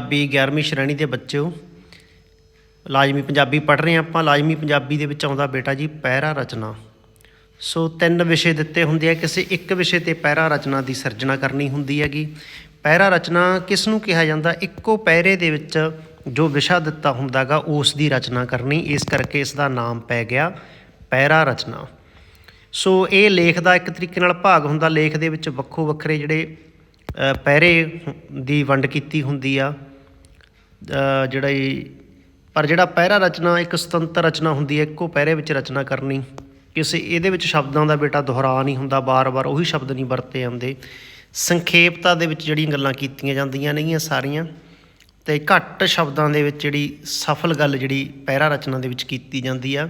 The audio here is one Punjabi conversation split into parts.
ਪੰਜਾਬੀ 11ਵੀਂ ਸ਼੍ਰੇਣੀ ਦੇ ਬੱਚਿਓ ਲਾਜ਼ਮੀ ਪੰਜਾਬੀ ਪੜ੍ਹ ਰਹੇ ਹਾਂ ਆਪਾਂ। ਲਾਜ਼ਮੀ ਪੰਜਾਬੀ ਦੇ ਵਿੱਚ ਆਉਂਦਾ ਬੇਟਾ ਜੀ ਪਹਿਰਾ ਰਚਨਾ। ਸੋ ਤਿੰਨ ਵਿਸ਼ੇ ਦਿੱਤੇ ਹੁੰਦੇ ਆ ਕਿਸੇ ਇੱਕ ਵਿਸ਼ੇ ਤੇ ਪਹਿਰਾ ਰਚਨਾ ਦੀ ਸਿਰਜਣਾ ਕਰਨੀ ਹੁੰਦੀ ਹੈਗੀ। ਪਹਿਰਾ ਰਚਨਾ ਕਿਸ ਨੂੰ ਕਿਹਾ ਜਾਂਦਾ? ਇੱਕੋ ਪਹਿਰੇ ਦੇ ਵਿੱਚ ਜੋ ਵਿਸ਼ਾ ਦਿੱਤਾ ਹੁੰਦਾਗਾ ਉਸ ਦੀ ਰਚਨਾ ਕਰਨੀ। ਇਸ ਕਰਕੇ ਇਸ ਦਾ ਨਾਮ ਪੈ ਗਿਆ ਪਹਿਰਾ ਰਚਨਾ। ਸੋ ਇਹ ਲੇਖ ਦਾ ਇੱਕ ਤਰੀਕੇ ਨਾਲ ਭਾਗ ਹੁੰਦਾ। ਲੇਖ ਦੇ ਵਿੱਚ ਵੱਖੋ ਵੱਖਰੇ ਜਿਹੜੇ ਅ, ਪਹਿਰੇ ਦੀ ਵੰਡ ਕੀਤੀ ਹੁੰਦੀ ਆ। ਜਿਹੜਾ ਇਹ ਪਰ ਜਿਹੜਾ ਪਹਿਰਾ ਰਚਨਾ, ਇੱਕ ਸੁਤੰਤਰ ਰਚਨਾ ਹੁੰਦੀ ਹੈ, ਇੱਕੋ ਪਹਿਰੇ ਵਿੱਚ ਰਚਨਾ ਕਰਨੀ। ਕਿਸੇ ਇਹਦੇ ਵਿੱਚ ਸ਼ਬਦਾਂ ਦਾ ਬੇਟਾ ਦੁਹਰਾ ਨਹੀਂ ਹੁੰਦਾ, ਬਾਰ-ਬਾਰ ਉਹੀ ਸ਼ਬਦ ਨਹੀਂ ਵਰਤੇ ਜਾਂਦੇ। ਸੰਖੇਪਤਾ ਦੇ ਵਿੱਚ ਜਿਹੜੀਆਂ ਗੱਲਾਂ ਕੀਤੀਆਂ ਜਾਂਦੀਆਂ ਨੇਗੀਆਂ ਸਾਰੀਆਂ। ਤੇ ਘੱਟ ਸ਼ਬਦਾਂ ਦੇ ਵਿੱਚ ਜਿਹੜੀ ਸਫਲ ਗੱਲ, ਜਿਹੜੀ ਪਹਿਰਾ ਰਚਨਾ ਦੇ ਵਿੱਚ ਕੀਤੀ ਜਾਂਦੀ ਆ।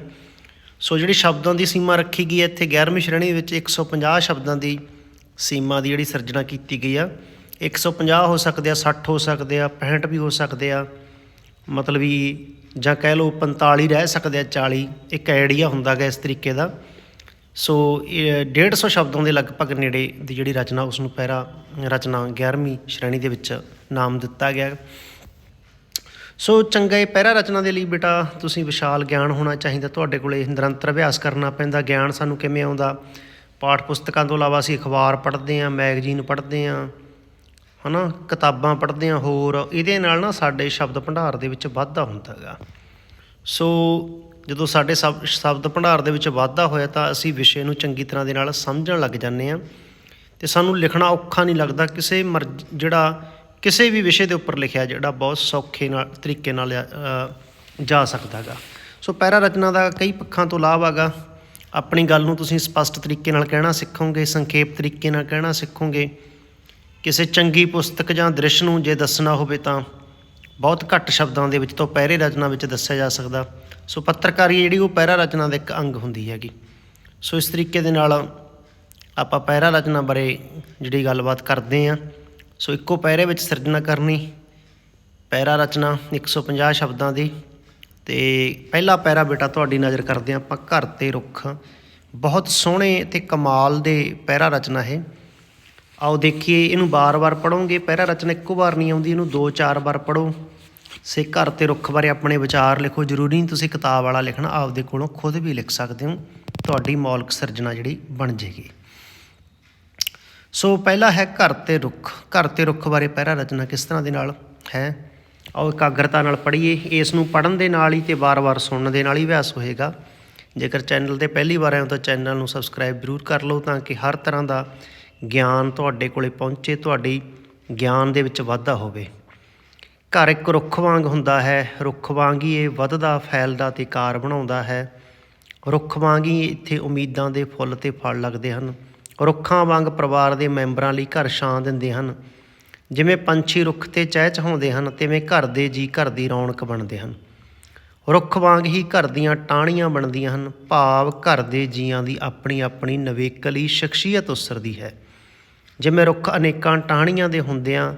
ਸੋ ਜਿਹੜੀ ਸ਼ਬਦਾਂ ਦੀ ਸੀਮਾ ਰੱਖੀ ਗਈ ਹੈ, ਇੱਥੇ 11ਵੀਂ ਸ਼੍ਰੇਣੀ ਵਿੱਚ 150 ਸ਼ਬਦਾਂ ਦੀ ਸੀਮਾ ਦੀ ਜਿਹੜੀ ਸਿਰਜਣਾ ਕੀਤੀ ਗਈ ਆ। 150 ਹੋ ਸਕਦੇ ਆ 60 ਹੋ ਸਕਦੇ ਆ 65 ਵੀ ਹੋ ਸਕਦੇ ਆ। ਮਤਲਬ ਵੀ ਜਾਂ ਕਹਿ ਲਓ 45 ਰਹਿ ਸਕਦੇ ਆ 40 ਇੱਕ ਆਈਡੀਆ ਹੁੰਦਾ ਗਾ ਇਸ ਤਰੀਕੇ ਦਾ। ਸੋ ਇਹ 150 ਸ਼ਬਦਾਂ ਦੇ ਲਗਭਗ ਨੇੜੇ ਦੀ ਜਿਹੜੀ ਰਚਨਾ ਉਸ ਨੂੰ ਪਹਿਰਾ ਰਚਨਾ 11ਵੀਂ ਸ਼੍ਰੇਣੀ ਦੇ ਵਿੱਚ ਨਾਮ ਦਿੱਤਾ ਗਿਆ। ਸੋ ਚੰਗਾ ਇਹ ਪਹਿਰਾ ਰਚਨਾ ਦੇ ਲਈ ਬੇਟਾ, ਤੁਸੀਂ ਵਿਸ਼ਾਲ ਗਿਆਨ ਹੋਣਾ ਚਾਹੀਦਾ। ਤੁਹਾਡੇ ਕੋਲੇ ਨਿਰੰਤਰ ਅਭਿਆਸ ਕਰਨਾ ਪੈਂਦਾ। ਗਿਆਨ ਸਾਨੂੰ ਕਿਵੇਂ ਆਉਂਦਾ? ਪਾਠ ਪੁਸਤਕਾਂ ਤੋਂ ਇਲਾਵਾ ਅਸੀਂ ਅਖਬਾਰ ਪੜ੍ਹਦੇ ਹਾਂ, ਮੈਗਜ਼ੀਨ ਪੜ੍ਹਦੇ ਹਾਂ। ਹਨਾ, ਕਿਤਾਬਾਂ ਪੜ੍ਹਦੇ ਹਾਂ ਹੋਰ, ਇਹਦੇ ਨਾਲ ਨਾ ਸਾਡੇ ਸ਼ਬਦ ਭੰਡਾਰ ਦੇ ਵਿੱਚ ਵਾਧਾ ਹੁੰਦਾ ਹੈਗਾ। ਸੋ ਜਦੋਂ ਸਾਡੇ ਸ਼ਬ- ਸ਼ਬਦ ਭੰਡਾਰ ਦੇ ਵਿੱਚ ਵਾਧਾ ਹੋਇਆ ਤਾਂ ਅਸੀਂ ਵਿਸ਼ੇ ਨੂੰ ਚੰਗੀ ਤਰ੍ਹਾਂ ਦੇ ਨਾਲ ਸਮਝਣ ਲੱਗ ਜਾਂਦੇ ਹਾਂ ਤੇ ਸਾਨੂੰ ਲਿਖਣਾ ਔਖਾ ਨਹੀਂ ਲੱਗਦਾ, ਕਿਸੇ ਮਰਜ਼, ਜਿਹੜਾ ਕਿਸੇ ਵੀ ਵਿਸ਼ੇ ਦੇ ਉੱਪਰ ਲਿਖਿਆ ਜਿਹੜਾ ਬਹੁਤ ਸੌਖੇ ਨਾਲ, ਤਰੀਕੇ ਨਾਲ ਜਾ ਸਕਦਾ ਹੈਗਾ। ਸੋ ਪੈਰਾ ਰਚਨਾ ਦਾ ਕਈ ਪੱਖਾਂ ਤੋਂ ਲਾਭ ਹੈਗਾ। ਆਪਣੀ ਗੱਲ ਨੂੰ ਤੁਸੀਂ ਸਪਸ਼ਟ ਤਰੀਕੇ ਨਾਲ ਕਹਿਣਾ ਸਿੱਖੋਗੇ, ਸੰਖੇਪ ਤਰੀਕੇ ਨਾਲ ਕਹਿਣਾ ਸਿੱਖੋਗੇ। ਕਿਸੇ ਚੰਗੀ ਪੁਸਤਕ ਜਾਂ ਦ੍ਰਿਸ਼ ਨੂੰ ਜੇ ਦੱਸਣਾ ਹੋਵੇ ਤਾਂ ਬਹੁਤ ਘੱਟ ਸ਼ਬਦਾਂ ਦੇ ਵਿੱਚ ਤੋਂ ਪਹਿਰੇ ਰਚਨਾ ਵਿੱਚ ਦੱਸਿਆ ਜਾ ਸਕਦਾ। ਸੋ ਪੱਤਰਕਾਰੀ ਜਿਹੜੀ ਉਹ ਪਹਿਰਾ ਰਚਨਾ ਦਾ ਇੱਕ ਅੰਗ ਹੁੰਦੀ ਹੈਗੀ। ਸੋ ਇਸ ਤਰੀਕੇ ਦੇ ਨਾਲ ਆਪਾਂ ਪਹਿਰਾ ਰਚਨਾ ਬਾਰੇ ਜਿਹੜੀ ਗੱਲਬਾਤ ਕਰਦੇ ਹਾਂ। ਸੋ ਇੱਕੋ ਪਹਿਰੇ ਵਿੱਚ ਸਿਰਜਣਾ ਕਰਨੀ, ਪਹਿਰਾ ਰਚਨਾ 150 ਸ਼ਬਦਾਂ ਦੀ ਤੇ ਪਹਿਲਾ ਪਹਿਰਾ ਬੇਟਾ ਤੁਹਾਡੀ ਨਜ਼ਰ ਕਰਦੇ ਹਾਂ ਆਪਾਂ ਘਰ ਤੇ ਰੁੱਖ। ਬਹੁਤ ਸੋਹਣੇ ਤੇ ਕਮਾਲ ਦੇ ਪਹਿਰਾ ਰਚਨਾ ਹੈ ਆਓ ਦੇਖੀਏ, ਇਹਨੂੰ ਬਾਰ-ਬਾਰ ਪੜੋਗੇ ਪਹਿਰਾ ਰਚਨਾ ਇੱਕੋ ਵਾਰ ਨਹੀਂ ਆਉਂਦੀ, ਇਹਨੂੰ ਦੋ ਚਾਰ ਵਾਰ ਪੜੋ ਸੇ ਘਰ ਤੇ ਰੁੱਖ ਬਾਰੇ ਆਪਣੇ ਵਿਚਾਰ ਲਿਖੋ। ਜ਼ਰੂਰੀ ਨਹੀਂ ਤੁਸੀਂ ਕਿਤਾਬ ਵਾਲਾ ਲਿਖਣਾ, ਆਪਦੇ ਕੋਲੋਂ ਖੁਦ ਵੀ ਲਿਖ ਸਕਦੇ ਹੋ। ਤੁਹਾਡੀ ਮੌਲਿਕ ਸਿਰਜਣਾ ਜਿਹੜੀ ਬਣ ਜੇਗੀ। ਸੋ ਪਹਿਲਾ ਹੈ ਘਰ ਤੇ ਰੁੱਖ। ਘਰ ਤੇ ਰੁੱਖ ਬਾਰੇ ਪਹਿਰਾ ਰਚਨਾ ਕਿਸ ਤਰ੍ਹਾਂ ਦੇ ਨਾਲ ਹੈ? ਆਓ ਇਕਾਗਰਤਾ ਨਾਲ ਪੜ੍ਹੀਏ। ਇਸ ਨੂੰ ਪੜ੍ਹਨ ਦੇ ਨਾਲ ਹੀ ਤੇ ਵਾਰ-ਵਾਰ ਸੁਣਨ ਦੇ ਨਾਲ ਹੀ ਅਭਿਆਸ ਹੋਏਗਾ। ਜੇਕਰ ਚੈਨਲ ਤੇ ਪਹਿਲੀ ਵਾਰ ਆਏ ਹੋ ਤਾਂ ਚੈਨਲ ਨੂੰ ਸਬਸਕ੍ਰਾਈਬ ਜ਼ਰੂਰ ਕਰ ਲਓ ਤਾਂ ਕਿ ਹਰ ਤਰ੍ਹਾਂ ਦਾ ਗਿਆਨ ਤੁਹਾਡੇ ਕੋਲੇ ਪਹੁੰਚੇ, ਤੁਹਾਡੀ ਗਿਆਨ ਦੇ ਵਿੱਚ ਵਾਧਾ ਹੋਵੇ। ਘਰ ਇੱਕ ਰੁੱਖ ਵਾਂਗ ਹੁੰਦਾ ਹੈ, ਰੁੱਖ ਵਾਂਗ ਹੀ ਇਹ ਵੱਧਦਾ, ਫੈਲਦਾ ਤੇ ਕਾਰ ਬਣਾਉਂਦਾ ਹੈ। ਰੁੱਖ ਵਾਂਗ ਹੀ ਇੱਥੇ ਉਮੀਦਾਂ ਦੇ ਫੁੱਲ ਤੇ ਫਲ ਲੱਗਦੇ ਹਨ। ਰੁੱਖਾਂ ਵਾਂਗ ਪਰਿਵਾਰ ਦੇ ਮੈਂਬਰਾਂ ਲਈ ਘਰ ਛਾਂ ਦਿੰਦੇ ਹਨ। ਜਿਵੇਂ ਪੰਛੀ ਰੁੱਖ ਤੇ ਚਹਿਚਹਾਉਂਦੇ ਹਨ, ਤਿਵੇਂ ਘਰ ਦੇ ਜੀ ਘਰ ਦੀ ਰੌਣਕ ਬਣਦੇ ਹਨ। ਰੁੱਖ ਵਾਂਗ ਹੀ ਘਰ ਦੀਆਂ ਟਾਹਣੀਆਂ ਬਣਦੀਆਂ ਹਨ। ਭਾਵ ਘਰ ਦੇ ਜੀਆਂ ਦੀ ਆਪਣੀ ਆਪਣੀ ਨਵੇਕਲੀ ਸ਼ਖਸੀਅਤ ਉਸਰਦੀ ਹੈ। ਜਿਵੇਂ ਰੁੱਖ ਅਨੇਕਾਂ ਟਾਹਣੀਆਂ ਦੇ ਹੁੰਦਿਆਂ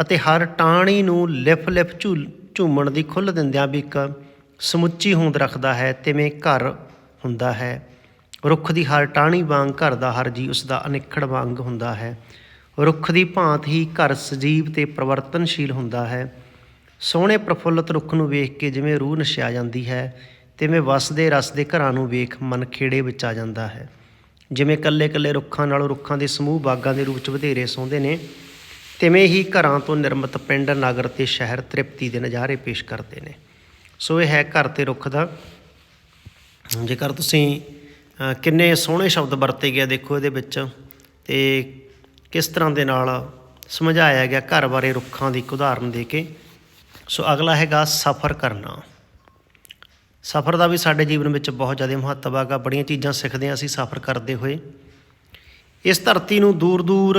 ਅਤੇ ਹਰ ਟਾਹਣੀ ਨੂੰ ਲਿਫ ਲਿਫ ਝੂਲ ਝੂਮਣ ਦੀ ਖੁੱਲ੍ਹ ਦਿੰਦਿਆਂ ਵੀ ਇੱਕ ਸਮੁੱਚੀ ਹੋਂਦ ਰੱਖਦਾ ਹੈ, ਤਿਵੇਂ ਘਰ ਹੁੰਦਾ ਹੈ। ਰੁੱਖ ਦੀ ਹਰ ਟਾਹਣੀ ਵਾਂਗ ਘਰ ਦਾ ਹਰ ਜੀ ਉਸ ਦਾ ਅਨਿਖੜ ਵਾਂਗ ਹੁੰਦਾ ਹੈ। ਰੁੱਖ ਦੀ ਭਾਂਤ ਹੀ ਘਰ ਸਜੀਵ ਤੇ ਪਰਿਵਰਤਨਸ਼ੀਲ ਹੁੰਦਾ ਹੈ। ਸੋਹਣੇ ਪ੍ਰਫੁੱਲਤ ਰੁੱਖ ਨੂੰ ਵੇਖ ਕੇ ਜਿਵੇਂ ਰੂਹ ਨਸ਼ਿਆ ਜਾਂਦੀ ਹੈ, ਤਿਵੇਂ ਵਸਦੇ ਰਸਦੇ ਘਰਾਂ ਨੂੰ ਵੇਖ ਮਨ ਖੇੜੇ ਵਿੱਚ ਆ ਜਾਂਦਾ ਹੈ। ਜਿਵੇਂ ਕੱਲੇ-ਕੱਲੇ ਰੁੱਖਾਂ ਨਾਲੋਂ ਰੁੱਖਾਂ ਦੇ ਸਮੂਹ ਬਾਗਾਂ ਦੇ ਰੂਪ ਚ ਵਧੇਰੇ ਸੌਂਦੇ ਨੇ, ਤਿਵੇਂ ਹੀ ਘਰਾਂ ਤੋਂ ਨਿਰਮਿਤ ਪਿੰਡ, ਨਗਰ ਤੇ ਸ਼ਹਿਰ ਤ੍ਰਿਪਤੀ ਦੇ ਨਜ਼ਾਰੇ ਪੇਸ਼ ਕਰਦੇ ਨੇ। ਸੋ ਇਹ ਹੈ ਘਰ ਤੇ ਰੁੱਖ ਦਾ। ਜੇਕਰ ਤੁਸੀਂ ਕਿੰਨੇ ਸੋਹਣੇ ਸ਼ਬਦ ਵਰਤੇ ਗਏ ਦੇਖੋ ਇਹਦੇ ਵਿੱਚ, ਤੇ ਕਿਸ ਤਰ੍ਹਾਂ ਦੇ ਨਾਲ ਸਮਝਾਇਆ ਗਿਆ ਘਰ ਬਾਰੇ ਰੁੱਖਾਂ ਦੀ ਇੱਕ ਉਦਾਹਰਨ ਦੇ ਕੇ। ਸੋ ਅਗਲਾ ਹੈਗਾ ਸਫ਼ਰ ਕਰਨਾ। ਸਫ਼ਰ ਦਾ ਵੀ ਸਾਡੇ ਜੀਵਨ ਵਿੱਚ ਬਹੁਤ ਜ਼ਿਆਦਾ ਮਹੱਤਵ ਹੈਗਾ। ਬੜੀਆਂ ਚੀਜ਼ਾਂ ਸਿੱਖਦੇ ਹਾਂ ਅਸੀਂ ਸਫ਼ਰ ਕਰਦੇ ਹੋਏ। ਇਸ ਧਰਤੀ ਨੂੰ ਦੂਰ ਦੂਰ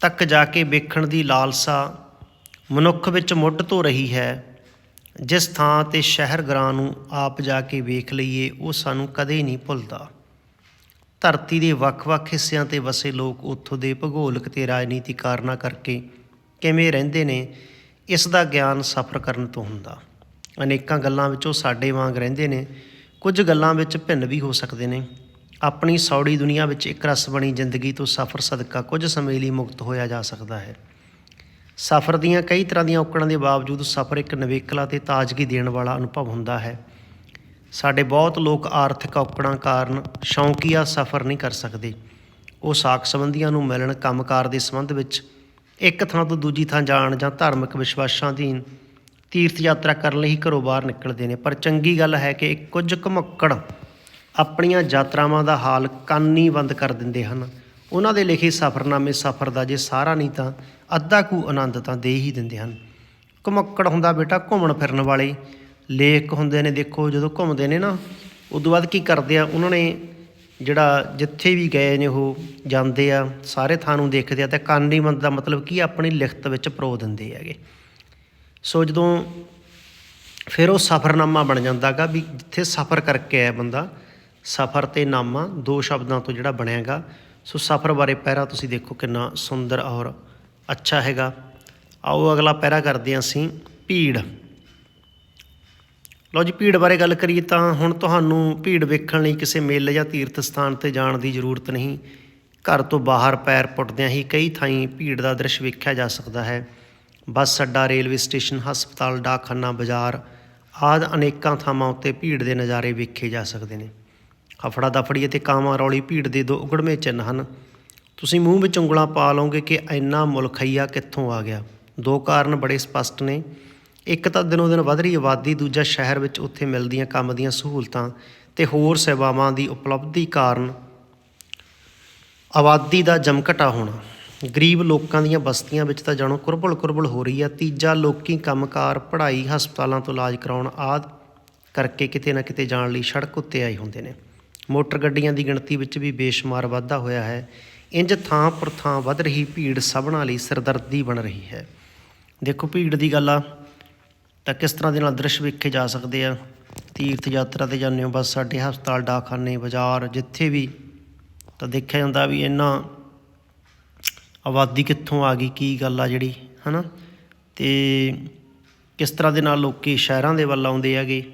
ਤੱਕ ਜਾ ਕੇ ਵੇਖਣ ਦੀ ਲਾਲਸਾ ਮਨੁੱਖ ਵਿੱਚ ਮੁੱਢ ਤੋਂ ਰਹੀ ਹੈ। ਜਿਸ ਥਾਂ ਤੇ ਸ਼ਹਿਰ ਗਰਾਂ ਨੂੰ ਆਪ ਜਾ ਕੇ ਵੇਖ ਲਈਏ, ਉਹ ਸਾਨੂੰ ਕਦੇ ਨਹੀਂ ਭੁੱਲਦਾ। ਧਰਤੀ ਦੇ ਵੱਖ-ਵੱਖ ਹਿੱਸਿਆਂ ਤੇ ਵਸੇ ਲੋਕ ਉੱਥੋਂ ਦੇ ਭੂਗੋਲਿਕ ਤੇ ਰਾਜਨੀਤੀ ਕਾਰਨਾਂ ਕਰਕੇ ਕਿਵੇਂ ਰਹਿੰਦੇ ਨੇ, ਇਸ ਦਾ ਗਿਆਨ ਸਫ਼ਰ ਕਰਨ ਤੋਂ ਹੁੰਦਾ। ਅਨੇਕਾਂ ਗੱਲਾਂ ਵਿੱਚ ਉਹ ਸਾਡੇ ਵਾਂਗ ਰਹਿੰਦੇ ਨੇ। ਕੁਝ ਗੱਲਾਂ ਵਿੱਚ ਭਿੰਨ ਵੀ ਹੋ ਸਕਦੇ ਨੇ। ਆਪਣੀ ਸੌੜੀ ਦੁਨੀਆ ਵਿੱਚ ਇੱਕ ਰਸ ਬਣੀ ਜ਼ਿੰਦਗੀ ਤੋਂ ਸਫ਼ਰ ਸਦਕਾ ਕੁਝ ਸਮੇਂ ਲਈ ਮੁਕਤ ਹੋਇਆ ਜਾ ਸਕਦਾ ਹੈ। ਸਫ਼ਰ ਦੀਆਂ ਕਈ ਤਰ੍ਹਾਂ ਦੀਆਂ ਔਕੜਾਂ ਦੇ ਬਾਵਜੂਦ ਸਫ਼ਰ ਇੱਕ ਨਿਵੇਕਲਾ ਤੇ ਤਾਜ਼ਗੀ ਦੇਣ ਵਾਲਾ ਅਨੁਭਵ ਹੁੰਦਾ ਹੈ। ਸਾਡੇ ਬਹੁਤ ਲੋਕ ਆਰਥਿਕ ਔਕੜਾਂ ਕਾਰਨ ਸ਼ੌਂਕੀਆ ਸਫ਼ਰ ਨਹੀਂ ਕਰ ਸਕਦੇ। ਉਹ ਸਾਕ ਸੰਬੰਧੀਆਂ ਨੂੰ ਮਿਲਣ ਕੰਮਕਾਰ ਦੇ ਸੰਬੰਧ ਵਿੱਚ ਇੱਕ ਥਾਂ ਤੋਂ ਦੂਜੀ ਥਾਂ ਜਾਣ ਜਾਂ ਧਾਰਮਿਕ ਵਿਸ਼ਵਾਸਾਂ ਅਧੀਨ ਤੀਰਥ ਯਾਤਰਾ ਕਰਨ ਲਈ ਹੀ ਘਰੋਂ ਬਾਹਰ ਨਿਕਲਦੇ ਨੇ। ਪਰ ਚੰਗੀ ਗੱਲ ਹੈ ਕਿ ਕੁਝ ਘਮੱਕੜ ਆਪਣੀਆਂ ਯਾਤਰਾਵਾਂ ਦਾ ਹਾਲ ਕੰਨੀ ਬੰਦ ਕਰ ਦਿੰਦੇ ਹਨ। ਉਹਨਾਂ ਦੇ ਲਿਖੇ ਸਫ਼ਰਨਾਮੇ ਸਫ਼ਰ ਦਾ ਜੇ ਸਾਰਾ ਨਹੀਂ ਤਾਂ ਅੱਧਾ ਕੁ ਆਨੰਦ ਤਾਂ ਦੇ ਹੀ ਦਿੰਦੇ ਹਨ। ਘਮੱਕੜ ਹੁੰਦਾ ਬੇਟਾ ਘੁੰਮਣ ਫਿਰਨ ਵਾਲੇ। ਲੇਖ ਹੁੰਦੇ ਨੇ, ਦੇਖੋ ਜਦੋਂ ਘੁੰਮਦੇ ਨੇ ਨਾ, ਉਦੋਂ ਬਾਅਦ ਕੀ ਕਰਦੇ ਆ, ਉਹਨਾਂ ਨੇ ਜਿਹੜਾ ਜਿੱਥੇ ਵੀ ਗਏ ਨੇ ਉਹ ਜਾਂਦੇ ਆ, ਸਾਰੇ ਥਾਂ ਨੂੰ ਦੇਖਦੇ ਆ ਤੇ ਕਾਨੀ ਬੰਦ ਦਾ ਮਤਲਬ ਕੀ ਆਪਣੀ ਲਿਖਤ ਵਿੱਚ ਪਰੋ ਦਿੰਦੇ ਹੈਗੇ। ਸੋ ਜਦੋਂ ਫਿਰ ਉਹ ਸਫ਼ਰਨਾਮਾ ਬਣ ਜਾਂਦਾਗਾ ਵੀ ਜਿੱਥੇ ਸਫ਼ਰ ਕਰਕੇ ਆਇਆ ਬੰਦਾ, ਸਫ਼ਰ ਤੇ ਨਾਮਾ ਦੋ ਸ਼ਬਦਾਂ ਤੋਂ ਜਿਹੜਾ ਬਣਿਆਗਾ, ਸੋ ਸਫ਼ਰ ਬਾਰੇ ਪਹਿਰਾ ਤੁਸੀਂ ਦੇਖੋ ਕਿੰਨਾ ਸੁੰਦਰ ਔਰ ਅੱਛਾ ਹੈਗਾ। ਆਓ ਅਗਲਾ ਪਹਿਰਾ ਕਰਦੇ ਹਾਂ ਅਸੀਂ ਭੀੜ। ਲਓ ਜੀ, ਭੀੜ ਬਾਰੇ ਗੱਲ ਕਰੀਏ ਤਾਂ ਹੁਣ ਤੁਹਾਨੂੰ ਭੀੜ ਵੇਖਣ ਲਈ ਕਿਸੇ ਮੇਲੇ ਜਾਂ ਤੀਰਥ ਸਥਾਨ ਤੇ ਜਾਣ ਦੀ ਜ਼ਰੂਰਤ ਨਹੀਂ। ਘਰ ਤੋਂ ਬਾਹਰ ਪੈਰ ਪੁੱਟਦਿਆਂ ਹੀ ਕਈ ਥਾਈਂ ਭੀੜ ਦਾ ਦ੍ਰਿਸ਼ ਵੇਖਿਆ ਜਾ ਸਕਦਾ ਹੈ। ਬੱਸ ਅੱਡਾ, ਰੇਲਵੇ ਸਟੇਸ਼ਨ, ਹਸਪਤਾਲ, ਡਾਕਖਾਨਾ ਬਾਜ਼ਾਰ ਆਦਿ ਅਨੇਕਾਂ ਥਾਵਾਂ ਉੱਤੇ ਭੀੜ ਦੇ ਨਜ਼ਾਰੇ ਵੇਖੇ ਜਾ ਸਕਦੇ ਨੇ। ਹਫੜਾ ਦਫੜੀ ਅਤੇ ਕਾਵਾਂ ਰੌਲੀ ਭੀੜ ਦੇ ਦੋ ਉਗੜਵੇਂ ਚਿੰਨ੍ਹ ਹਨ। ਤੁਸੀਂ ਮੂੰਹ ਵਿੱਚ ਉਂਗਲਾਂ ਪਾ ਲਓਗੇ ਕਿ ਇੰਨਾ ਮੁਲਖਈਆ ਕਿੱਥੋਂ ਆ ਗਿਆ। ਦੋ ਕਾਰਨ ਬੜੇ ਸਪਸ਼ਟ ਨੇ। ਇੱਕ ਤਾਂ ਦਿਨੋਂ ਦਿਨ ਵੱਧ ਰਹੀ ਆਬਾਦੀ, ਦੂਜਾ ਸ਼ਹਿਰ ਵਿੱਚ ਉੱਥੇ ਮਿਲਦੀਆਂ ਕੰਮ ਦੀਆਂ ਸਹੂਲਤਾਂ ਤੇ ਹੋਰ ਸੇਵਾਵਾਂ ਦੀ ਉਪਲਬਧੀ ਕਾਰਨ ਆਬਾਦੀ ਦਾ ਜਮਘਟਾ ਹੋਣਾ। ਗਰੀਬ ਲੋਕਾਂ ਦੀਆਂ ਬਸਤੀਆਂ ਵਿੱਚ ਤਾਂ ਜਾਣੋ ਕੁਰਬਲ ਕੁਰਬਲ ਹੋ ਰਹੀ ਆ, ਤੀਜਾ ਲੋਕੀ ਕੰਮਕਾਰ, ਪੜ੍ਹਾਈ, ਹਸਪਤਾਲਾਂ ਤੋਂ ਇਲਾਜ ਕਰਾਉਣ ਆਦ ਕਰਕੇ ਕਿਤੇ ਨਾ ਕਿਤੇ ਜਾਣ ਲਈ ਸੜਕ ਉੱਤੇ ਆਏ ਹੁੰਦੇ ਨੇ। ਮੋਟਰ ਗੱਡੀਆਂ ਦੀ ਗਿਣਤੀ ਵਿੱਚ ਵੀ ਬੇਸ਼ੁਮਾਰ ਵਾਧਾ ਹੋਇਆ ਹੈ। ਇੰਜ ਥਾਂ ਪਰ ਥਾਂ ਵੱਧ ਰਹੀ ਭੀੜ ਸਭਨਾਂ ਲਈ ਸਰਦਰਦੀ ਬਣ ਰਹੀ ਹੈ। ਦੇਖੋ ਭੀੜ ਦੀ ਗੱਲ ਆ, ਤਾਂ ਕਿਸ ਤਰ੍ਹਾਂ ਦੇ ਨਾਲ ਦ੍ਰਿਸ਼ ਵੇਖੇ ਜਾ ਸਕਦੇ ਆ? ਤੀਰਥ ਯਾਤਰਾ ਤੇ ਜਾਂਦੇ ਹੋ, ਬਸ ਸਾਡੇ ਹਸਪਤਾਲ, ਡਾਕਖਾਨੇ, ਬਾਜ਼ਾਰ, ਜਿੱਥੇ ਵੀ ਤਾਂ ਦੇਖਿਆ ਜਾਂਦਾ ਵੀ ਇੰਨਾ ਆਬਾਦੀ ਕਿੱਥੋਂ ਆ ਗਈ, ਕੀ ਗੱਲ ਆ ਜਿਹੜੀ, ਹਨਾ? ਤੇ ਕਿਸ ਤਰ੍ਹਾਂ ਦੇ ਨਾਲ ਲੋਕੀ ਸ਼ਹਿਰਾਂ ਦੇ ਵੱਲ ਆਉਂਦੇ ਹੈਗੇ,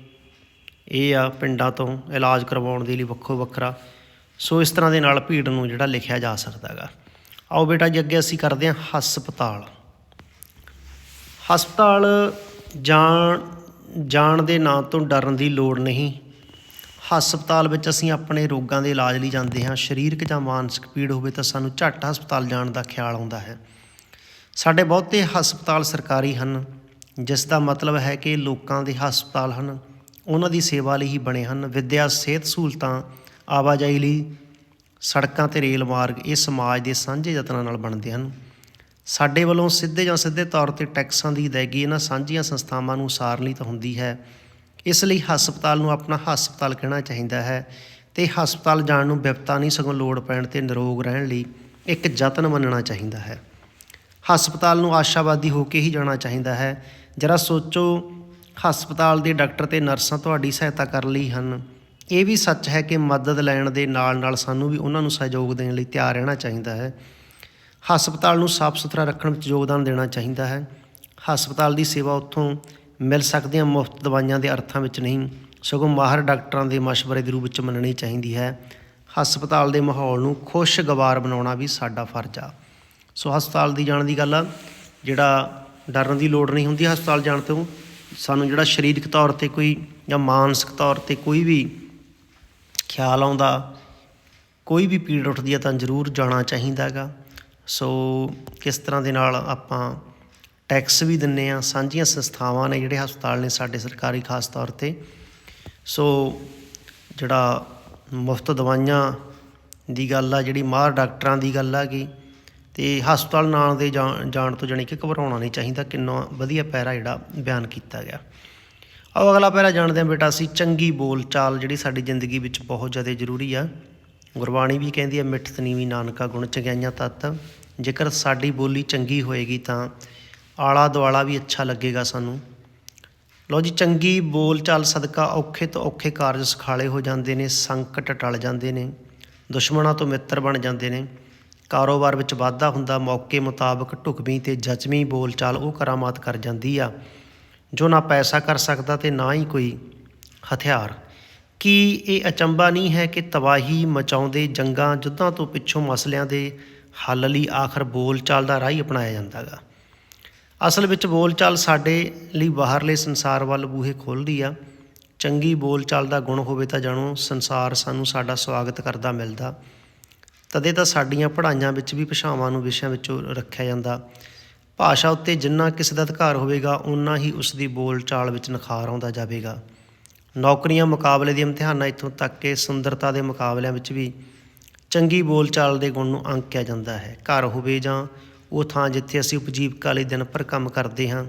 ਇਹ ਆ ਪਿੰਡਾਂ ਤੋਂ ਇਲਾਜ ਕਰਵਾਉਣ ਦੇ ਲਈ ਵੱਖੋ ਵੱਖਰਾ। ਸੋ ਇਸ ਤਰ੍ਹਾਂ ਦੇ ਨਾਲ ਭੀੜ ਨੂੰ ਜਿਹੜਾ ਲਿਖਿਆ ਜਾ ਸਕਦਾ ਹੈਗਾ। ਆਓ ਬੇਟਾ ਜੀ, ਅੱਗੇ ਅਸੀਂ ਕਰਦੇ ਹਾਂ ਹਸਪਤਾਲ। ਹਸਪਤਾਲ ਜਾਣ ਜਾਣ ਦੇ ਨਾਂ ਤੋਂ ਡਰਨ ਦੀ ਲੋੜ ਨਹੀਂ। ਹਸਪਤਾਲ ਵਿੱਚ ਅਸੀਂ ਆਪਣੇ ਰੋਗਾਂ ਦੇ ਇਲਾਜ ਲਈ ਜਾਂਦੇ ਹਾਂ, ਸਰੀਰਕ ਜਾਂ ਮਾਨਸਿਕ ਪੀੜ ਹੋਵੇ ਤਾਂ ਸਾਨੂੰ ਝੱਟ ਹਸਪਤਾਲ ਜਾਣ ਦਾ ਖਿਆਲ ਆਉਂਦਾ ਹੈ। ਸਾਡੇ ਬਹੁਤੇ ਹਸਪਤਾਲ ਸਰਕਾਰੀ ਹਨ, ਜਿਸ ਦਾ ਮਤਲਬ ਹੈ ਕਿ ਲੋਕਾਂ ਦੇ ਹਸਪਤਾਲ ਹਨ, ਉਹਨਾਂ ਦੀ ਸੇਵਾ ਲਈ ਹੀ ਬਣੇ ਹਨ। ਵਿੱਦਿਆ, ਸਿਹਤ ਸਹੂਲਤਾਂ, ਆਵਾਜਾਈ ਲਈ ਸੜਕਾਂ ਤੇ ਰੇਲ ਮਾਰਗ ਇਹ ਸਮਾਜ ਦੇ ਸਾਂਝੇ ਯਤਨਾਂ ਨਾਲ ਬਣਦੇ ਹਨ। ਸਾਡੇ ਵੱਲੋਂ ਸਿੱਧੇ ਜਾਂ ਸਿੱਧੇ ਤੌਰ ਤੇ ਟੈਕਸਾਂ ਦੀ ਅਦਾਇਗੀ ਇਹਨਾਂ ਸਾਂਝੀਆਂ ਸੰਸਥਾਵਾਂ ਨੂੰ ਸਾਰਨ ਲਈ ਤਾਂ ਹੁੰਦੀ ਹੈ। ਇਸ ਲਈ ਹਸਪਤਾਲ ਨੂੰ ਆਪਣਾ ਹਸਪਤਾਲ ਕਹਿਣਾ ਚਾਹੀਦਾ ਹੈ ਤੇ ਹਸਪਤਾਲ ਜਾਣ ਨੂੰ ਵਿਪਤਾ ਨਹੀਂ, ਸਗੋਂ ਲੋੜ ਪੈਣ ਤੇ ਨਿਰੋਗ ਰਹਿਣ ਲਈ ਇੱਕ ਯਤਨ ਮੰਨਣਾ ਚਾਹੀਦਾ ਹੈ। ਹਸਪਤਾਲ ਨੂੰ ਆਸ਼ਾਵਾਦੀ ਹੋ ਕੇ ਹੀ ਜਾਣਾ ਚਾਹੀਦਾ ਹੈ। ਜਰਾ ਸੋਚੋ, ਹਸਪਤਾਲ ਦੇ ਡਾਕਟਰ ਤੇ ਨਰਸਾਂ ਤੁਹਾਡੀ ਸਹਾਇਤਾ ਕਰ ਲਈ ਹਨ। ਇਹ ਵੀ ਸੱਚ ਹੈ ਕਿ ਮਦਦ ਲੈਣ ਦੇ ਨਾਲ ਨਾਲ ਸਾਨੂੰ ਵੀ ਉਹਨਾਂ ਨੂੰ ਸਹਿਯੋਗ ਦੇਣ ਲਈ ਤਿਆਰ ਰਹਿਣਾ ਚਾਹੀਦਾ ਹੈ। ਹਸਪਤਾਲ ਨੂੰ ਸਾਫ਼ ਸੁਥਰਾ ਰੱਖਣ ਵਿੱਚ ਯੋਗਦਾਨ ਦੇਣਾ ਚਾਹੀਦਾ ਹੈ। ਹਸਪਤਾਲ ਦੀ ਸੇਵਾ ਉੱਥੋਂ ਮਿਲ ਸਕਦੀਆਂ ਮੁਫਤ ਦਵਾਈਆਂ ਦੇ ਅਰਥਾਂ ਵਿੱਚ ਨਹੀਂ, ਸਗੋਂ ਮਾਹਰ ਡਾਕਟਰਾਂ ਦੇ ਮਸ਼ਵਰੇ ਦੇ ਰੂਪ ਵਿੱਚ ਮੰਨਣੀ ਚਾਹੀਦੀ ਹੈ। ਹਸਪਤਾਲ ਦੇ ਮਾਹੌਲ ਨੂੰ ਖੁਸ਼ਗਵਾਰ ਬਣਾਉਣਾ ਵੀ ਸਾਡਾ ਫਰਜ਼ ਆ। ਸੋ ਹਸਪਤਾਲ ਦੀ ਜਾਣ ਦੀ ਗੱਲ ਆ, ਜਿਹੜਾ ਡਰਨ ਦੀ ਲੋੜ ਨਹੀਂ ਹੁੰਦੀ ਹਸਪਤਾਲ ਜਾਣ ਤੋਂ, ਸਾਨੂੰ ਜਿਹੜਾ ਸਰੀਰਕ ਤੌਰ ਤੇ ਕੋਈ ਜਾਂ ਮਾਨਸਿਕ ਤੌਰ ਤੇ ਕੋਈ ਵੀ ਖਿਆਲ ਆਉਂਦਾ, ਕੋਈ ਵੀ ਪੀੜ ਉੱਠਦੀ ਹੈ ਤਾਂ ਜ਼ਰੂਰ ਜਾਣਾ ਚਾਹੀਦਾ ਹੈਗਾ। ਸੋ ਕਿਸ ਤਰ੍ਹਾਂ ਦੇ ਨਾਲ ਆਪਾਂ ਟੈਕਸ ਵੀ ਦਿੰਨੇ ਆ, ਸਾਂਝੀਆਂ ਸੰਸਥਾਵਾਂ ਨੇ ਜਿਹੜੇ ਹਸਪਤਾਲ ਨੇ ਸਾਡੇ ਸਰਕਾਰੀ ਖਾਸ ਤੌਰ ਤੇ। ਸੋ ਜਿਹੜਾ ਮੁਫਤ ਦਵਾਈਆਂ ਦੀ ਗੱਲ ਆ, ਜਿਹੜੀ ਮਾਹਰ ਡਾਕਟਰਾਂ ਦੀ ਗੱਲ ਆ ਗਈ ਤੇ ਹਸਪਤਾਲ ਨਾਲ ਦੇ ਜਾਣ ਤੋਂ ਜਾਣੀ ਕਿ ਘਬਰਾਉਣਾ ਨਹੀਂ ਚਾਹੀਦਾ, ਕਿੰਨਾ ਵਧੀਆ ਪੈਰਾ ਜਿਹੜਾ ਬਿਆਨ ਕੀਤਾ ਗਿਆ। ਆਓ ਅਗਲਾ ਪੈਰਾ ਜਾਣਦੇ ਹਾਂ ਬੇਟਾ ਅਸੀਂ, ਚੰਗੀ ਬੋਲ ਚਾਲ ਜਿਹੜੀ ਸਾਡੀ ਜ਼ਿੰਦਗੀ ਵਿੱਚ ਬਹੁਤ ਜ਼ਿਆਦਾ ਜ਼ਰੂਰੀ ਆ। ਗੁਰਬਾਣੀ ਵੀ ਕਹਿੰਦੀ ਹੈ ਮਿੱਠਤ ਨੀਵੀਂ ਨਾਨਕਾ ਗੁਣ ਚੰਗਿਆਈਆਂ ਤਤ। ਜੇਕਰ ਸਾਡੀ ਬੋਲੀ ਚੰਗੀ ਹੋਏਗੀ ਤਾਂ ਆਲਾ ਦੁਆਲਾ ਵੀ ਅੱਛਾ ਲੱਗੇਗਾ ਸਾਨੂੰ। ਲਓ ਜੀ, ਚੰਗੀ ਬੋਲ ਚਾਲ ਸਦਕਾ ਔਖੇ ਤੋਂ ਔਖੇ ਕਾਰਜ ਸੁਖਾਲੇ ਹੋ ਜਾਂਦੇ ਨੇ, ਸੰਕਟ ਟਲ ਜਾਂਦੇ ਨੇ, ਦੁਸ਼ਮਣਾਂ ਤੋਂ ਮਿੱਤਰ ਬਣ ਜਾਂਦੇ ਨੇ। ਕਾਰੋਬਾਰ ਵਿੱਚ ਵਾਧਾ ਹੁੰਦਾ, ਮੌਕੇ ਮੁਤਾਬਕ ਢੁਕਵੀਂ ਤੇ ਜਚਵੀਂ ਬੋਲਚਾਲ ਉਹ ਕਰਾਮਾਤ ਕਰ ਜਾਂਦੀ ਆ, ਜੋ ਨਾ ਪੈਸਾ ਕਰ ਸਕਦਾ ਤੇ ਨਾ ਹੀ ਕੋਈ ਹਥਿਆਰ। ਕੀ ਇਹ ਅਚੰਭਾ ਨਹੀਂ ਹੈ ਕਿ ਤਬਾਹੀ ਮਚਾਉਂਦੇ ਜੰਗਾਂ ਯੁੱਧਾਂ ਤੋਂ ਪਿੱਛੋਂ ਮਸਲਿਆਂ ਦੇ ਹੱਲ ਲਈ ਆਖਰ ਬੋਲਚਾਲ ਦਾ ਰਾਹ ਹੀ ਅਪਣਾਇਆ ਜਾਂਦਾਗਾ? ਅਸਲ ਵਿੱਚ ਬੋਲਚਾਲ ਸਾਡੇ ਲਈ ਬਾਹਰਲੇ ਸੰਸਾਰ ਵੱਲ ਬੂਹੇ ਖੋਲ੍ਹਦੀ ਆ। ਚੰਗੀ ਬੋਲਚਾਲ ਦਾ ਗੁਣ ਹੋਵੇ ਤਾਂ ਜਾਣੋ, ਸੰਸਾਰ ਸਾਨੂੰ ਸਾਡਾ ਸਵਾਗਤ ਕਰਦਾ, ਮਿਲਦਾ। ਤਦੇ ਤਾਂ ਸਾਡੀਆਂ ਪੜ੍ਹਾਈਆਂ ਵਿੱਚ ਵੀ ਭਾਸ਼ਾਵਾਂ ਨੂੰ ਵਿਸ਼ਿਆਂ ਵਿੱਚੋਂ ਰੱਖਿਆ ਜਾਂਦਾ। ਭਾਸ਼ਾ ਉੱਤੇ ਜਿੰਨਾ ਕਿਸੇ ਦਾ ਅਧਿਕਾਰ ਹੋਵੇਗਾ ਉਨਾ ਹੀ ਉਸ ਦੀ ਬੋਲਚਾਲ ਵਿੱਚ ਨਿਖਾਰ ਆਉਂਦਾ ਜਾਵੇਗਾ। ਨੌਕਰੀਆਂ ਮੁਕਾਬਲੇ ਦੇ ਇਮਤਿਹਾਨਾਂ ਇੱਥੋਂ ਤੱਕ ਕਿ ਸੁੰਦਰਤਾ ਦੇ ਮੁਕਾਬਲਿਆਂ ਵਿੱਚ ਵੀ ਚੰਗੀ ਬੋਲਚਾਲ ਦੇ ਗੁਣ ਨੂੰ ਅੰਕਿਆ ਜਾਂਦਾ ਹੈ। ਘਰ ਹੋਵੇ ਜਾਂ ਉਹ ਥਾਂ ਜਿੱਥੇ ਅਸੀਂ ਉਪਜੀਵਕਾ ਲਈ ਦਿਨ ਭਰ ਕੰਮ ਕਰਦੇ ਹਾਂ।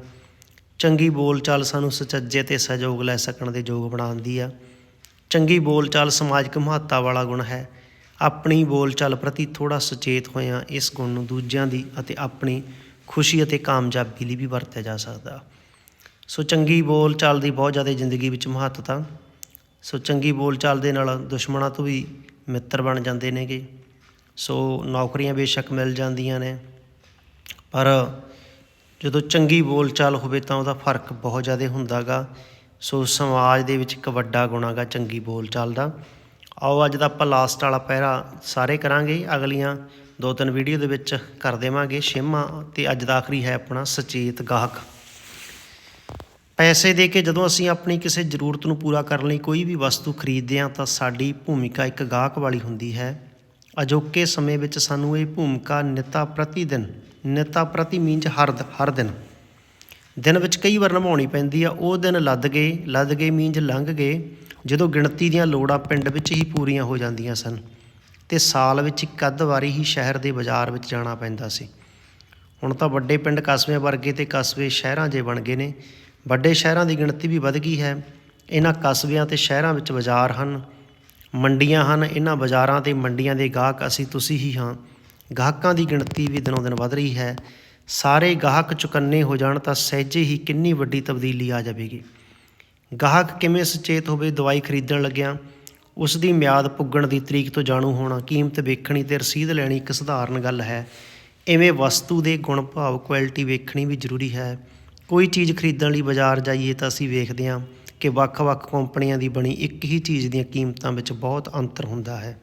ਚੰਗੀ ਬੋਲਚਾਲ ਸਾਨੂੰ ਸੁਚੱਜੇ ਤੇ ਸਹਿਯੋਗ ਲੈ ਸਕਣ ਦੇ ਯੋਗ ਬਣਾਉਂਦੀ ਆ। ਚੰਗੀ ਬੋਲਚਾਲ ਸਮਾਜਿਕ ਮਹੱਤਤਾ ਵਾਲਾ ਗੁਣ ਹੈ। ਆਪਣੀ ਬੋਲਚਾਲ ਪ੍ਰਤੀ ਥੋੜਾ ਸੁਚੇਤ ਹੋਇਆ ਇਸ ਗੁਣ ਨੂੰ ਦੂਜਿਆਂ ਦੀ ਅਤੇ ਆਪਣੀ ਖੁਸ਼ੀ ਅਤੇ ਕਾਮਯਾਬੀ ਲਈ ਵੀ ਵਰਤਿਆ ਜਾ ਸਕਦਾ। ਸੋ ਚੰਗੀ ਬੋਲਚਾਲ ਦੀ ਬਹੁਤ ਜ਼ਿਆਦਾ ਜ਼ਿੰਦਗੀ ਵਿੱਚ ਮਹੱਤਤਾ। ਸੋ ਚੰਗੀ ਬੋਲਚਾਲ ਦੇ ਨਾਲ ਦੁਸ਼ਮਣਾਂ ਤੋਂ ਵੀ ਮਿੱਤਰ ਬਣ ਜਾਂਦੇ ਨੇਗੇ। ਸੋ ਨੌਕਰੀਆਂ ਬੇਸ਼ੱਕ ਮਿਲ ਜਾਂਦੀਆਂ ਨੇ। ਪਰ ਜਦੋਂ ਚੰਗੀ ਬੋਲਚਾਲ ਹੋਵੇ ਤਾਂ ਉਹਦਾ ਫ਼ਰਕ ਬਹੁਤ ਜ਼ਿਆਦਾ ਹੁੰਦਾਗਾ। ਸੋ ਸਮਾਜ ਦੇ ਵਿੱਚ ਇੱਕ ਵੱਡਾ ਗੁਣ ਹੈਗਾ ਚੰਗੀ ਬੋਲਚਾਲ ਦਾ। ਆਓ ਅੱਜ ਦਾ ਆਪਾਂ ਲਾਸਟ ਵਾਲਾ ਪਹਿਰਾ ਸਾਰੇ ਕਰਾਂਗੇ। ਅਗਲੀਆਂ ਦੋ ਤਿੰਨ ਵੀਡੀਓ ਦੇ ਵਿੱਚ ਕਰ ਦੇਵਾਂਗੇ ਛੇਵਾਂ ਤੇ ਅੱਜ ਦਾ ਆਖਰੀ ਹੈ ਆਪਣਾ ਸੁਚੇਤ ਗਾਹਕ। ਪੈਸੇ ਦੇ ਕੇ ਜਦੋਂ ਅਸੀਂ ਆਪਣੀ ਕਿਸੇ ਜ਼ਰੂਰਤ ਨੂੰ ਪੂਰਾ ਕਰਨ ਲਈ ਕੋਈ ਵੀ ਵਸਤੂ ਖਰੀਦਦੇ ਹਾਂ ਤਾਂ ਸਾਡੀ ਭੂਮਿਕਾ ਇੱਕ ਗਾਹਕ ਵਾਲੀ ਹੁੰਦੀ ਹੈ। ਅਜੋਕੇ ਸਮੇਂ ਵਿੱਚ ਸਾਨੂੰ ਇਹ ਭੂਮਿਕਾ ਨਿਤਾ ਪ੍ਰਤੀ ਦਿਨ, ਨਿਤਾ ਪ੍ਰਤੀ ਮੀਨਜ ਹਰ ਹਰ ਦਿਨ। ਦਿਨ ਵਿੱਚ ਕਈ ਵਾਰ ਨਿਭਾਉਣੀ ਪੈਂਦੀ ਆ, ਉਹ ਦਿਨ ਲੱਦ ਗਏ ਲੱਦ ਗਏ ਮੀਨਜ ਲੰਘ ਗਏ, ਜਦੋਂ ਗਿਣਤੀ ਦੀਆਂ ਲੋੜਾਂ ਪਿੰਡ ਵਿੱਚ ਹੀ ਪੂਰੀਆਂ ਹੋ ਜਾਂਦੀਆਂ ਸਨ, ਤੇ ਸਾਲ ਵਿੱਚ ਇੱਕ ਅੱਧ ਵਾਰੀ ਹੀ ਸ਼ਹਿਰ ਦੇ ਬਾਜ਼ਾਰ ਵਿੱਚ ਜਾਣਾ ਪੈਂਦਾ ਸੀ। ਹੁਣ ਤਾਂ ਵੱਡੇ ਪਿੰਡ ਕਸਬਿਆਂ ਵਰਗੇ ਤੇ ਕਸਬੇ ਸ਼ਹਿਰਾਂ ਜੇ ਬਣ ਗਏ ਨੇ, ਵੱਡੇ ਸ਼ਹਿਰਾਂ ਦੀ ਗਿਣਤੀ ਵੀ ਵੱਧ ਗਈ ਹੈ। ਇਹਨਾਂ ਕਸਬਿਆਂ ਤੇ ਸ਼ਹਿਰਾਂ ਵਿੱਚ ਬਾਜ਼ਾਰ ਹਨ ਮੰਡੀਆਂ ਹਨ, ਇਹਨਾਂ ਬਾਜ਼ਾਰਾਂ ਤੇ ਮੰਡੀਆਂ ਦੇ ਗਾਹਕ ਅਸੀਂ ਤੁਸੀਂ ਹੀ ਹਾਂ। ਗਾਹਕਾਂ ਦੀ ਗਿਣਤੀ ਵੀ ਦਿਨੋਂ ਦਿਨ ਵੱਧ ਰਹੀ ਹੈ। ਸਾਰੇ ਗਾਹਕ ਚੁਕੰਨੇ ਹੋ ਜਾਣ ਤਾਂ ਸਹਿਜੇ ਹੀ ਕਿੰਨੀ ਵੱਡੀ ਤਬਦੀਲੀ ਆ ਜਾਵੇਗੀ। ਗਾਹਕ ਕਿਵੇਂ ਸੁਚੇਤ ਹੋਵੇ, ਦਵਾਈ ਖਰੀਦਣ ਲੱਗਿਆਂ, ਉਸ ਦੀ ਮਿਆਦ ਪੁੱਗਣ ਦੀ ਤਰੀਕ ਤੋਂ ਜਾਣੂ ਹੋਣਾ, ਕੀਮਤ ਵੇਖਣੀ ਤੇ ਰਸੀਦ ਲੈਣੀ ਇੱਕ ਸਧਾਰਨ ਗੱਲ ਹੈ। ਇਵੇਂ ਵਸਤੂ ਦੇ ਗੁਣ ਭਾਵ ਕੁਆਲਿਟੀ ਵੇਖਣੀ ਵੀ ਜ਼ਰੂਰੀ ਹੈ। ਕੋਈ ਚੀਜ਼ ਖਰੀਦਣ ਲਈ ਬਾਜ਼ਾਰ ਜਾਈਏ ਤਾਂ ਅਸੀਂ ਵੇਖਦੇ ਹਾਂ ਕਿ ਵੱਖ-ਵੱਖ ਕੰਪਨੀਆਂ ਦੀ ਬਣੀ ਇੱਕ ਹੀ ਚੀਜ਼ ਦੀਆਂ ਕੀਮਤਾਂ ਵਿੱਚ ਬਹੁਤ ਅੰਤਰ ਹੁੰਦਾ ਹੈ।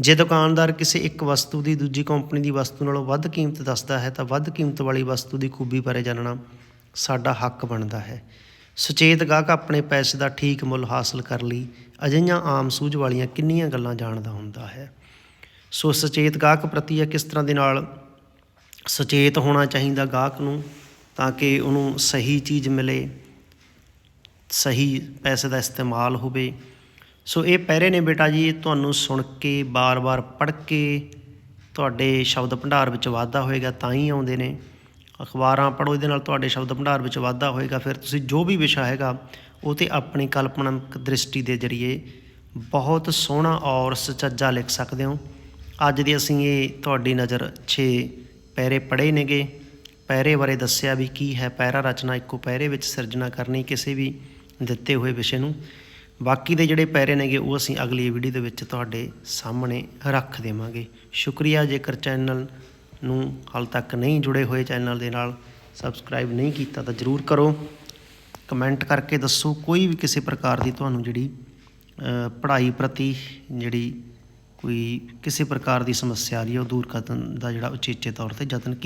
ਜੇ ਦੁਕਾਨਦਾਰ ਕਿਸੇ ਇੱਕ ਵਸਤੂ ਦੀ ਦੂਜੀ ਕੰਪਨੀ ਦੀ ਵਸਤੂ ਨਾਲੋਂ ਵੱਧ ਕੀਮਤ ਦੱਸਦਾ ਹੈ ਤਾਂ ਵੱਧ ਕੀਮਤ ਵਾਲੀ ਵਸਤੂ ਦੀ ਖੂਬੀ ਬਾਰੇ ਜਾਣਨਾ ਸਾਡਾ ਹੱਕ ਬਣਦਾ ਹੈ। ਸੁਚੇਤ ਗਾਹਕ ਆਪਣੇ ਪੈਸੇ ਦਾ ਠੀਕ ਮੁੱਲ ਹਾਸਲ ਕਰਨ ਲਈ, ਅਜਿਹੀਆਂ ਆਮ ਸੂਝ ਵਾਲੀਆਂ ਕਿੰਨੀਆਂ ਗੱਲਾਂ ਜਾਣਦਾ ਹੁੰਦਾ ਹੈ। ਸੋ ਸੁਚੇਤ ਗਾਹਕ ਪ੍ਰਤੀ ਇਹ ਕਿਸ ਤਰ੍ਹਾਂ ਦੇ ਨਾਲ ਸੁਚੇਤ ਹੋਣਾ ਚਾਹੀਦਾ ਗਾਹਕ ਨੂੰ? ਤਾਂ ਕਿ ਉਹਨੂੰ ਸਹੀ ਚੀਜ਼ ਮਿਲੇ, ਸਹੀ ਪੈਸੇ ਦਾ ਇਸਤੇਮਾਲ ਹੋਵੇ। ਸੋ ਇਹ ਪਹਿਰੇ ਨੇ ਬੇਟਾ ਜੀ, ਤੁਹਾਨੂੰ ਸੁਣ ਕੇ, ਬਾਰ-ਬਾਰ ਪੜ੍ਹ ਕੇ ਤੁਹਾਡੇ ਸ਼ਬਦ ਭੰਡਾਰ ਵਿੱਚ ਵਾਧਾ ਹੋਏਗਾ, ਤਾਂ ਹੀ ਆਉਂਦੇ ਨੇ। ਅਖਬਾਰਾਂ ਪੜ੍ਹੋ, ਇਹਦੇ ਨਾਲ ਤੁਹਾਡੇ ਸ਼ਬਦ ਭੰਡਾਰ ਵਿੱਚ ਵਾਧਾ ਹੋਏਗਾ। ਫਿਰ ਤੁਸੀਂ ਜੋ ਵੀ ਵਿਸ਼ਾ ਹੈਗਾ, ਉਹ ਤੇ ਆਪਣੀ ਕਲਪਨਾਤਮਕ ਦ੍ਰਿਸ਼ਟੀ ਦੇ ਜ਼ਰੀਏ ਬਹੁਤ ਸੋਹਣਾ ਔਰ ਸੁਚੱਜਾ ਲਿਖ ਸਕਦੇ ਹੋ। ਅੱਜ ਦੀ ਅਸੀਂ ਇਹ ਤੁਹਾਡੀ ਨਜ਼ਰ 6 ਪੈਰੇ ਪੜ੍ਹੇ ਨੇਗੇ। ਪੈਰੇ ਬਾਰੇ ਦੱਸਿਆ ਵੀ ਕੀ ਹੈ ਪੈਰਾ ਰਚਨਾ ਇੱਕੋ ਪੈਰੇ ਵਿੱਚ ਸਿਰਜਣਾ ਕਰਨੀ, ਕਿਸੇ ਵੀ ਦਿੱਤੇ ਹੋਏ ਵਿਸ਼ੇ ਨੂੰ। ਬਾਕੀ ਦੇ ਜਿਹੜੇ ਪੈਰੇ ਨੇਗੇ, ਉਹ ਅਸੀਂ ਅਗਲੀ ਵੀਡੀਓ ਦੇ ਵਿੱਚ ਤੁਹਾਡੇ ਸਾਹਮਣੇ ਰੱਖ ਦੇਵਾਂਗੇ। ਸ਼ੁਕਰੀਆ, ਜੇਕਰ ਚੈਨਲ ਨੂੰ ਹਾਲ ਤੱਕ ਨਹੀਂ ਜੁੜੇ ਹੋਏ ਚੈਨਲ ਦੇ ਨਾਲ ਸਬਸਕ੍ਰਾਈਬ ਨਹੀਂ ਕੀਤਾ, ਤਾਂ ਜਰੂਰ ਕਰੋ। ਕਮੈਂਟ ਕਰਕੇ ਦੱਸੋ, ਕੋਈ ਵੀ ਕਿਸੇ ਪ੍ਰਕਾਰ ਦੀ ਤੁਹਾਨੂੰ ਜਿਹੜੀ ਪੜ੍ਹਾਈ ਪ੍ਰਤੀ ਜਿਹੜੀ ਕੋਈ ਕਿਸੇ ਪ੍ਰਕਾਰ ਦੀ ਸਮੱਸਿਆ ਆ ਰਹੀ ਹੈ, ਉਹ ਦੂਰ ਕਰਨ ਦਾ ਜਿਹੜਾ ਉਚੇਚੇ ਤੌਰ ਤੇ ਯਤਨ